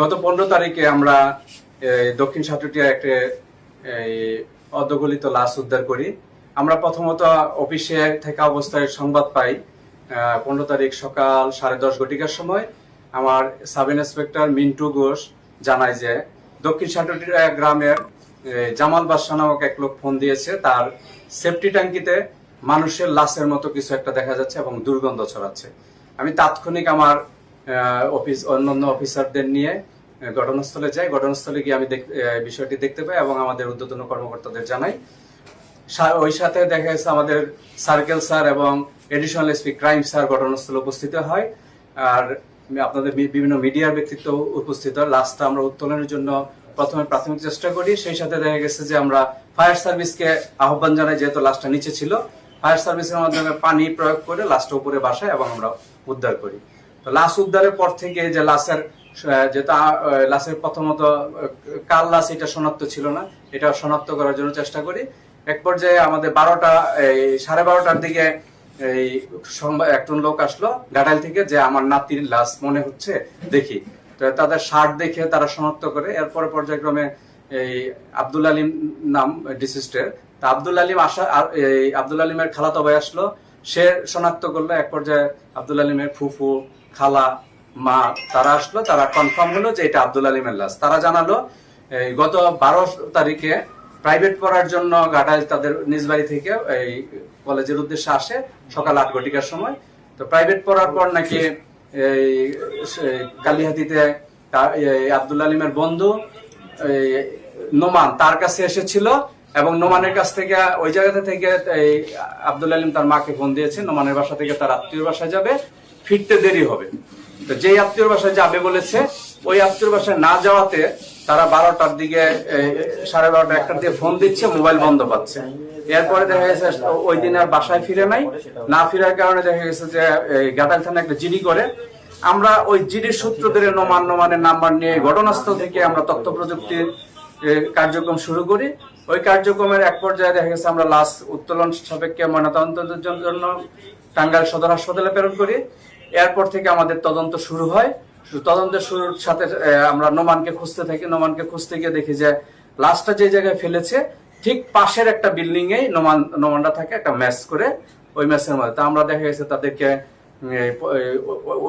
গত পনেরো তারিখে আমরা দক্ষিণ সাটুটিয়া একটা অর্ধগলিত লাশ উদ্ধার করি। আমরা প্রথমত অফিসে থাকা অবস্থায় সংবাদ পাই পনেরো তারিখ সকাল সাড়ে দশ ঘটিকার সময় আমার সাব ইন্সপেক্টর মিন্টু ঘোষ জানায় যে, দক্ষিণ সাটুটিয়া গ্রামের জামাল বাদশা নামক এক লোক ফোন দিয়েছে। তার সেফটি ট্যাঙ্কিতে মানুষের লাশের মতো কিছু একটা দেখা যাচ্ছে এবং দুর্গন্ধ ছড়াচ্ছে। আমি তাৎক্ষণিক আমার অফিস, অন্যান্য অফিসারদের নিয়ে ঘটনাস্থলে যাই। ঘটনাস্থলে গিয়ে আমি বিষয়টি দেখতে পাই এবং আমাদের ঊর্ধ্বতন কর্মকর্তাদের জানাই। ওই সাথে দেখা যাচ্ছে আমাদের সার্কেল স্যার এবং এডিশনাল এসপি ক্রাইম স্যার ঘটনাস্থলে উপস্থিত হয়। আর আপনাদের বিভিন্ন মিডিয়ার ব্যক্তিত্ব উপস্থিত হয়। লাস্টটা আমরা উত্তোলনের জন্য প্রথমে প্রাথমিক চেষ্টা করি। সেই সাথে দেখা গেছে যে আমরা ফায়ার সার্ভিসকে আহ্বান জানাই, যেহেতু লাশটা নিচে ছিল। ফায়ার সার্ভিসের মাধ্যমে পানি প্রয়োগ করে লাশটা উপরে বাসায় এবং আমরা উদ্ধার করি। তো লাশ উদ্ধারের পর থেকে যে লাশের যেটা লাশের প্রথমত কার লাশ এটা শনাক্ত ছিল না, এটা শনাক্ত করার জন্য চেষ্টা করি। এক পর্যায়ে আমাদের বারোটা, এই সাড়ে বারোটার দিকে এই একজন লোক আসলো গাডাইল থেকে যে আমার নাতির লাশ মনে হচ্ছে, দেখি। তো তাদের শার্ট দেখে তারা শনাক্ত করে, এরপরে পর্যায়ক্রমে এই আব্দুল আলিম নাম ডিসিস্টের তা আব্দুল আলিম আসা এই আব্দুল আলিমের খালাতো ভাই আসলো, সে শনাক্ত করল, এক পর্যায়ে আব্দুল আলিমের ফুফু, খালা মা, তারা আসলো, তারা কনফার্ম হলো যে এটা আব্দুল আলিমের লাশ। তারা জানালো গত বারো তারিখে প্রাইভেট পড়ার জন্য ঘাটাইল তাদের নিজ বাড়ি থেকে এই কলেজের উদ্দেশ্যে আসে, সকাল আট ঘটিকার সময়। তো প্রাইভেট পড়ার পর নাকি এই কালিহাতিতে আব্দুল আলিমের বন্ধু নোমান তার কাছে এসেছিল এবং নোমানের কাছ থেকে ওই জায়গাতে থেকে এই আব্দুল আলিম তার মাকে ফোন দিয়েছে, নোমানের বাসা থেকে তার আত্মীয় বাসায় যাবে, ফিরতে দেরি হবে। তো যেই আত্মীয় বাসায় যাবে বলেছে, ওই আত্মীয় বাসায় না যাওয়াতে তারা বারোটার দিকে সাড়ে বারোটা একটার দিকে ফোন দিচ্ছে মোবাইল বন্ধ পাচ্ছে। এরপরে দেখা গেছে ওই দিন আর বাসায় ফিরে নাই। না ফিরার কারণে দেখা গেছে যে গাটাল থানা একটা জিডি করে। আমরা ওই জিডির সূত্র ধরে নমান নমানের নাম্বার নিয়ে ঘটনাস্থল থেকে আমরা তথ্য প্রযুক্তির কার্যক্রম শুরু করি। ওই কার্যক্রমের এক পর্যায়ে দেখা গেছে আমরা লাশ উত্তোলন সাপেক্ষে ময়নাতদন্তের জন্য টাঙ্গাইল সদর হাসপাতালে প্রেরণ করি। এরপর থেকে আমাদের তদন্ত শুরু হয়। তদন্তের শুরুর সাথে আমরা নোমানকে খুঁজতে থাকি। নোমানকে খুঁজতে গিয়ে দেখি যে লাশটা যে জায়গায় ফেলেছে, ঠিক পাশের একটা বিল্ডিং এ নোমান নোমানটা থাকে একটা ম্যাচ করে ওই ম্যাচের মধ্যে। তা আমরা দেখা গেছে তাদেরকে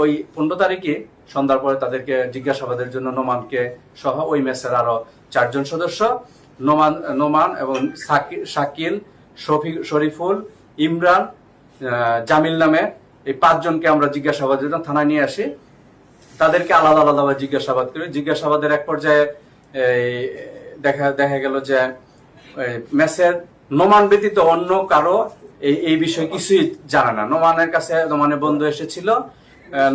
ওই পনেরো তারিখে সন্ধ্যার পরে তাদেরকে জিজ্ঞাসাবাদের জন্য নোমানকে সহ ওই ম্যাচের আরও চারজন সদস্য, নোমান নোমান এবং শাকিল, শফি, শরীফুল, ইমরান জামিল নামে এই পাঁচজনকে আমরা জিজ্ঞাসাবাদের জন্য থানায় নিয়ে আসি, তাদেরকে আলাদা আলাদাভাবে জিজ্ঞাসাবাদ করি। জিজ্ঞাসাবাদের এক পর্যায়ে দেখা দেখা গেল যে মেসের নোমান ব্যতীত অন্য কারও এই এই বিষয়ে কিছুই জানে না। নোমানের কাছে নোমানের বন্ধু এসেছিল।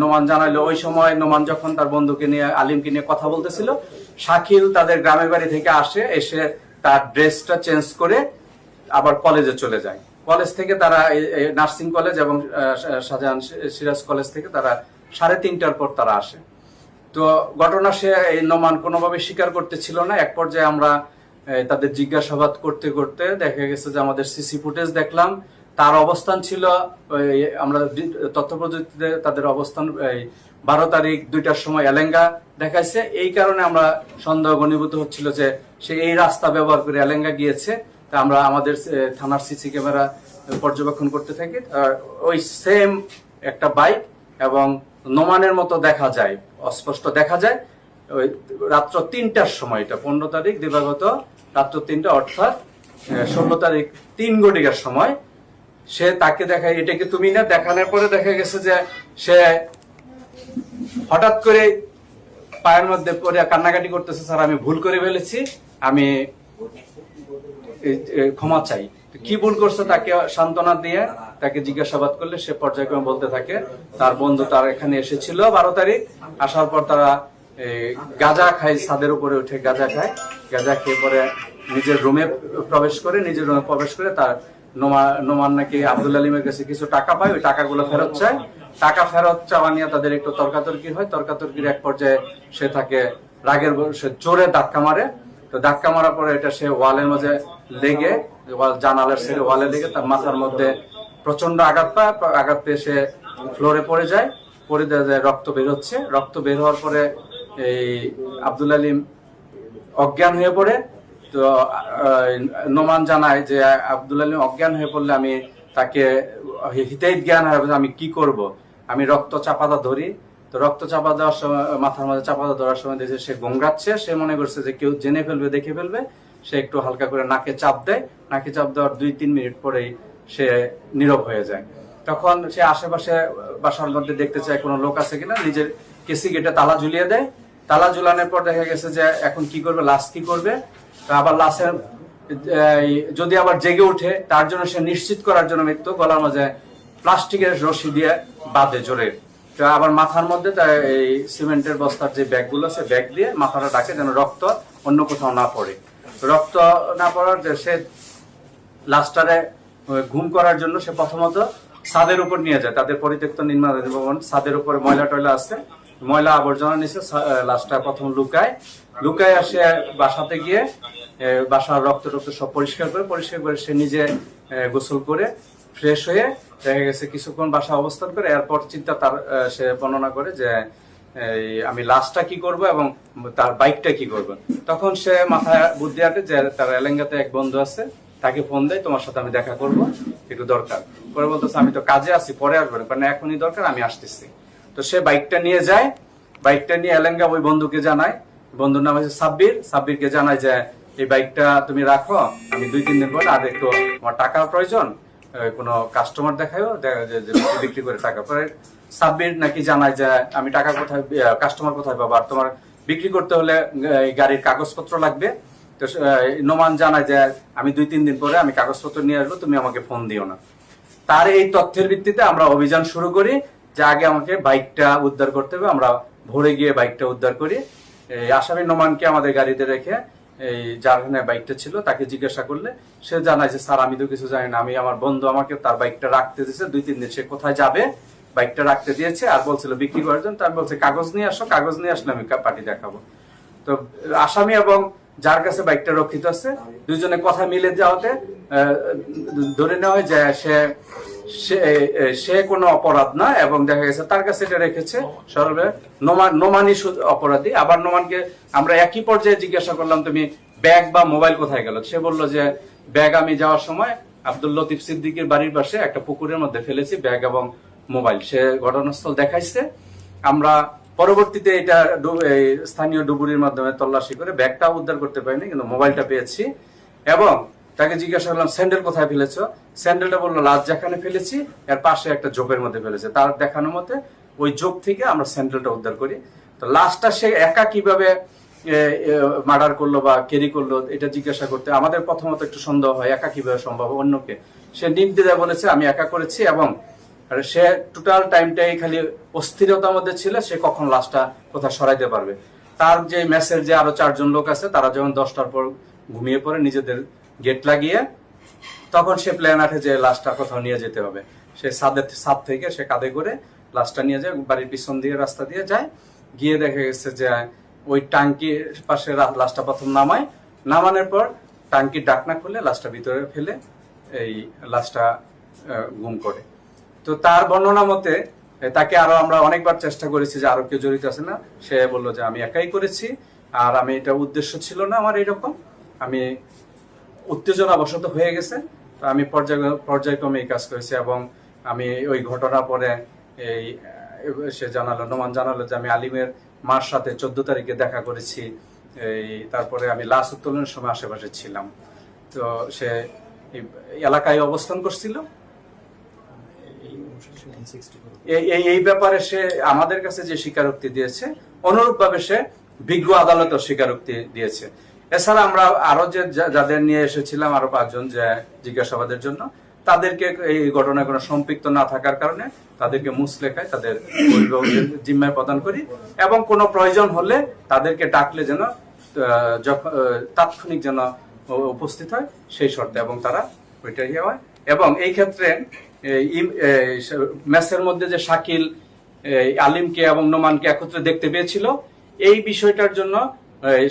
নোমান জানাইলো, ওই সময় নোমান যখন তার বন্ধুকে নিয়ে, আলিমকে নিয়ে কথা বলতেছিল, শাকিল তাদের গ্রামের বাড়ি থেকে আসে, এসে তার ড্রেসটা চেঞ্জ করে আবার কলেজে চলে যায়। কলেজ থেকে তারা নার্সিং কলেজ এবং শাহজাহান সিরাজ কলেজ থেকে তারা সাড়ে তিনটার পর তারা আসে। তো ঘটনা সে এই নমান কোনোভাবে স্বীকার করতেছিল না। এক পর্যায়ে আমরা তাদের জিজ্ঞাসাবাদ করতে করতে দেখা গেছে যে আমাদের সিসি ফুটেজ দেখলাম। তার অবস্থান ছিল আমরা তথ্য প্রযুক্তিতে তাদের অবস্থান বারো তারিখ দুইটার সময় এলেঙ্গা দেখাইছে। এই কারণে আমরা সন্দেহ ঘনীভূত হচ্ছিল যে সে এই রাস্তা ব্যবহার করে এলেঙ্গা গিয়েছে। তা আমরা আমাদের থানার সিসি ক্যামেরা পর্যবেক্ষণ করতে থাকি। আর ওই সেম একটা বাইক এবং নোমানের মতো দেখা যায়, অস্পষ্ট দেখা যায়। ওই রাত্র তিনটার সময় এটা, পনেরো তারিখ দিবাগত রাত্র তিনটা, অর্থাৎ ষোলো তারিখ, তিন ঘটিকার সময়। সে তাকে দেখায়, এটা কি তুমি না? দেখানোর পরে দেখা গেছে যে সে হঠাৎ করে পায়ের মধ্যে পড়ে কান্নাকাটি করতেছে, স্যার, আমি ভুল করে ফেলেছি। আমি ক্ষমা চাই। কি ভুল করছে তাকে সান্ত্বনা দিয়ে তাকে জিজ্ঞাসাবাদ করলে সে পর্যায়ক্রমে বলতে থাকে, তার বন্ধু তার এখানে এসেছিল বারো তারিখ। আসার পর তারা গাঁজা খায়, ছাদের উপরে উঠে গাঁজা খায়। গাঁজা খেয়ে পরে নিজের রুমে প্রবেশ করে, নিজের রুমে প্রবেশ করে তার নোমা, নোমান নাকি আব্দুল আলিমের কাছে কিছু টাকা পায়, ওই টাকাগুলো ফেরত চায়। টাকা ফেরত চাওয়া নিয়ে তাদের একটু তর্কাতর্কি হয়। তর্কাতর্কির এক পর্যায়ে সে তাকে রাগের, সে জোরে ধাক্কা মারে। তো ধাক্কা মারার পরে এটা সে ওয়ালের মাঝে লেগে জানালার ছেড়ে ওয়ালে লেগে তার মাথার মধ্যে প্রচণ্ড আঘাত পায়, আঘাত পেয়ে সে ফ্লোরে পড়ে যায় পড়ে যায় রক্ত বের হচ্ছে। রক্ত বের হওয়ার পরে এই আব্দুল আলিম অজ্ঞান হয়ে পড়ে। তো নোমান জানায় যে, আব্দুল আলিম অজ্ঞান হয়ে পড়লে আমি তাকে হিতাহিত জ্ঞান হারাবে আমি কি করব? আমি রক্ত চাপাতা ধরি। তো রক্ত চাপা দেওয়ার সময়, মাথার মাঝে চাপাতা ধরার সময় দেখছে সে গোংরাচ্ছে সে মনে করছে যে কেউ জেনে ফেলবে, দেখে ফেলবে। সে একটু হালকা করে নাকে চাপ দেয়। নাকে চাপ দেওয়ার দুই, তিন মিনিট পরেই সে নীরব হয়ে যায়। তখন সে আশেপাশে বাসার মধ্যে দেখতে চায় কোনো লোক আছে কিনা, নিজের কেসি গেটে তালা ঝুলিয়ে দেয়। তালা ঝুলানোর পর দেখা গেছে যে এখন কি করবে, লাশ কি করবে? আবার লাশের যদি আবার জেগে ওঠে, তার জন্য সে নিশ্চিত করার জন্য মৃত্যু, গলার মাঝে প্লাস্টিকের রশি দিয়ে বাঁধে জোরে। আবার মাথার মধ্যে এই সিমেন্টের বস্তার যে ব্যাগগুলো আছে, ব্যাগ দিয়ে মাথাটা ডাকে যেন রক্ত অন্য কোথাও না পড়ে। রক্ত না পড়ার সে লাস্টারে ঘুম করার জন্য সে প্রথমত ছাদের উপর নিয়ে যায়। তাদের পরিত্যক্ত নির্মাণ ভবন ছাদের উপরে ময়লা টয়লা আছে। ময়লা আবর্জনা নিচে লাস্টটা প্রথম লুকায়। লুকায় আসে বাসাতে গিয়ে বাসার রক্ত টক্ত সব পরিষ্কার করে পরিষ্কার করে সে নিজে গোসল করে ফ্রেশ হয়ে দেখা গেছে কিছুক্ষণ বাসা অবস্থান করে। এরপর চিন্তা তার সে বর্ণনা করে যে আমি লাস্টটা কি করব এবং তার বাইকটা কি করব? তখন সে মাথায় বুদ্ধি আটে যে তার এলেঙ্গাতে এক বন্ধু আছে, তাকে ফোন দেয়, তোমার সাথে আমি দেখা করব, একটু দরকার। পরে বলতেছে, আমি তো কাজে আছি, পরে আসব না কারণ এখনই দরকার, আমি আসতেছি। তো সে বাইকটা নিয়ে যায় বাইকটা নিয়ে এলেঙ্গা ওই বন্ধুকে জানায়। বন্ধুর নাম হচ্ছে সাব্বির। সাব্বিরকে জানায় যে, এই বাইকটা তুমি রাখো, আমি দুই, তিন দিন পরে আর একটু আমার টাকার প্রয়োজন কোনো কাস্টমার দেখায়ও, দেখা বিক্রি করে টাকা পরে সাব্বির নাকি জানায় যে, আমি টাকা কোথায় কাস্টমার কোথায় পাবো? আর তোমার বিক্রি করতে হলে গাড়ির কাগজপত্র লাগবে। তো নোমান জানায় যে, আমি দুই, তিন দিন পরে আমি কাগজপত্র নিয়ে আসব, তুমি আমাকে ফোন দিও না। তার এই তথ্যের ভিত্তিতে আমরা অভিযান শুরু করি, যে আগে আমাকে বাইকটা উদ্ধার করতে হবে। আমরা ভোরে গিয়ে বাইকটা উদ্ধার করি। এই আসামি নোমানকে আমাদের গাড়িতে রেখে এই যারখানে বাইকটা ছিল, তাকে জিজ্ঞাসা করলে, সে জানায় যে, স্যার, আমি তো কিছু জানি না। আমি, আমার বন্ধু আমাকে তার বাইকটা রাখতে দিয়েছে দুই, তিন দিন সে কোথায় যাবে? বাইকটা রাখতে দিয়েছে আর বলছিল, বিক্রি করার জন্য? আমি বলছি, কাগজ নিয়ে আসো, কাগজ নিয়ে আসলে আমি পার্টি দেখাবো। তো আসামি এবং যার কাছে বাইকটা রক্ষিত আছে, দুজনে কথা মিলে যাওয়াতে ধরে নেওয়া হয় যে সে সে কোনো অপরাধ না এবং দেখা গেছে তার কাছে এটা রেখেছে সর্বে নোমান অপরাধী। আবার নোমানকে আমরা একই পর্যায়ে জিজ্ঞাসা করলাম, তুমি ব্যাগ বা মোবাইল কোথায় গেল? সে বলল যে, ব্যাগ আমি যাওয়ার সময় আব্দুল লতিফ সিদ্দিকের বাড়ির পাশে একটা পুকুরের মধ্যে ফেলেছি, ব্যাগ এবং মোবাইল। সে ঘটনাস্থল দেখাইছে। আমরা পরবর্তীতে এটা স্থানীয় ডুবুরির মাধ্যমে তল্লাশি করে ব্যাগটা উদ্ধার করতে পারিনি, কিন্তু মোবাইলটা পেয়েছি। এবং তাকে জিজ্ঞাসা করলাম, স্যান্ডেল কোথায় ফেলেছ? স্যান্ডেলটা বলল লাজ যেখানে ফেলেছি, এর পাশে একটা জোপের মধ্যে ফেলেছে। তার দেখানো মতে ওই জোপ থেকে আমরা স্যান্ডেলটা উদ্ধার করি। তো লাস্টটা সে একা কীভাবে মার্ডার করল বা ক্যারি করল, এটা জিজ্ঞাসা করতে আমাদের প্রথমত একটু সন্দেহ হয়, একা কীভাবে সম্ভব, অন্যকে। সে নির্দ্বিধায় বলেছে, আমি একা করেছি এবং আর সে টোটাল টাইমটাই খালি অস্থিরতার মধ্যে ছিল, সে কখন লাশটা কোথায় সরাইতে পারবে? তার যে মেসের যে আরও চারজন লোক আছে, তারা যখন দশটার পর ঘুমিয়ে পড়ে, নিজেদের গেট লাগিয়ে, তখন সে প্ল্যান আঠে যে লাশটা কোথাও নিয়ে যেতে হবে। সে ছাদের ছাদ থেকে সে কাঁধে করে লাশটা নিয়ে যায়, বাড়ির পিছন দিয়ে রাস্তা দিয়ে যায়, গিয়ে দেখা গেছে যে ওই টাঙ্কির পাশে লাশটা প্রথম নামায়। নামানোর পর টাঙ্কির ডাকনা খুলে লাশটা ভিতরে ফেলে, এই লাশটা গুম করে। তো তার বর্ণনা মতে তাকে আরও আমরা অনেকবার চেষ্টা করেছি যে আরও কেউ জড়িত আছে না, সে বলল যে আমি একাই করেছি, আর আমি এটা উদ্দেশ্য ছিল না আমার এরকম। আমি উত্তেজনা বশত হয়ে গেছে, তো আমি পর্যায়, পর্যায়ক্রমে এই কাজ করেছি এবং আমি ওই ঘটনা পরে এই সে জানালো, নোমান জানালো যে আমি আলিমের মার সাথে চোদ্দ তারিখে দেখা করেছি, এই, তারপরে আমি লাশ উত্তোলনের সময় আশেপাশে ছিলাম। তো সে এলাকায় অবস্থান করছিল এই- ব্যাপারে সে আমাদের কাছে যে স্বীকারোক্তি দিয়েছে, অনুরূপভাবে সে বিজ্ঞ আদালতেও স্বীকারোক্তি দিয়েছে। এছাড়া আমরা আরও যে যাদের নিয়ে এসেছিলাম, আরও পাঁচজন যে জিজ্ঞাসাবাদের জন্য, তাদেরকে এই ঘটনায় কোনো সম্পৃক্ত না থাকার কারণে তাদেরকে মুসলেখায় তাদের জিম্মায় প্রদান করি এবং কোনো প্রয়োজন হলে তাদেরকে ডাকলে যেন তাৎক্ষণিক যেন উপস্থিত হয়, সেই শর্তে এবং তারা ওইটা ইয়ে হয়। এবং এই ক্ষেত্রে ম্যাচের মধ্যে যে শাকিল আলিমকে এবং নোমানকে একত্রে দেখতে পেয়েছিল, এই বিষয়টার জন্য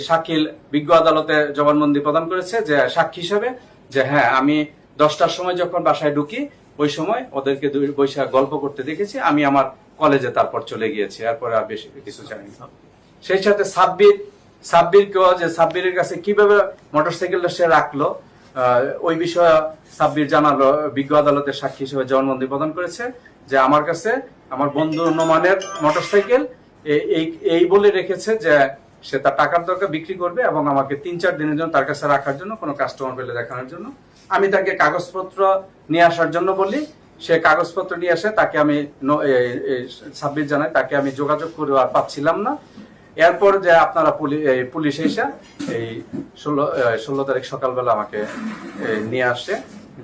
শাকিল বিজ্ঞ আদালতে জবানবন্দি প্রদান করেছে যে, সাক্ষী হিসাবে যে হ্যাঁ আমি দশটার সময় যখন বাসায় ঢুকি, ওই সময় ওদেরকে দুই বৈশাখ গল্প করতে দেখেছি, আমি আমার কলেজে তারপর চলে গিয়েছি, এরপরে আর বেশি কিছু জানি না সেই সাথে সাব্বির সাব্বির কেউ যে, সাব্বিরের কাছে কীভাবে মোটরসাইকেলটা সে রাখল ওই বিষয়ে সাব্বির জানালো বিজ্ঞ আদালতের সাক্ষী হিসেবে জবানবন্দি প্রদান করেছে যে আমার কাছে আমার বন্ধু নোমানের মোটরসাইকেল এই বলে রেখেছে যে সে তার টাকার দরকার বিক্রি করবে এবং আমাকে তিন চার দিনের জন্য তার কাছে রাখার জন্য, কোনো কাস্টমার পেলে দেখানোর জন্য। আমি তাকে কাগজপত্র নিয়ে আসার জন্য বলি। সে কাগজপত্র নিয়ে আসে তাকে আমি ছাব্বিশ জানাই তাকে আমি যোগাযোগ করে আর পাচ্ছিলাম না। এরপর যে আপনারা পুলিশ এসে এই ষোলো ষোলো তারিখ সকালবেলা আমাকে নিয়ে আসে,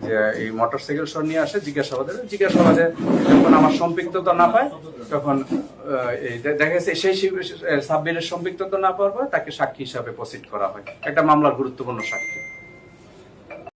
যে এই মোটরসাইকেল সহ নিয়ে আসে জিজ্ঞাসাবাদে। জিজ্ঞাসাবাদে যখন আমার সম্পৃক্ততা না পায় তখন এই দেখা গেছে সেই সাব্বিরের সম্পৃক্ততা না পাওয়ার পর তাকে সাক্ষী হিসাবে প্রসিড করা হয়। একটা মামলার গুরুত্বপূর্ণ সাক্ষী।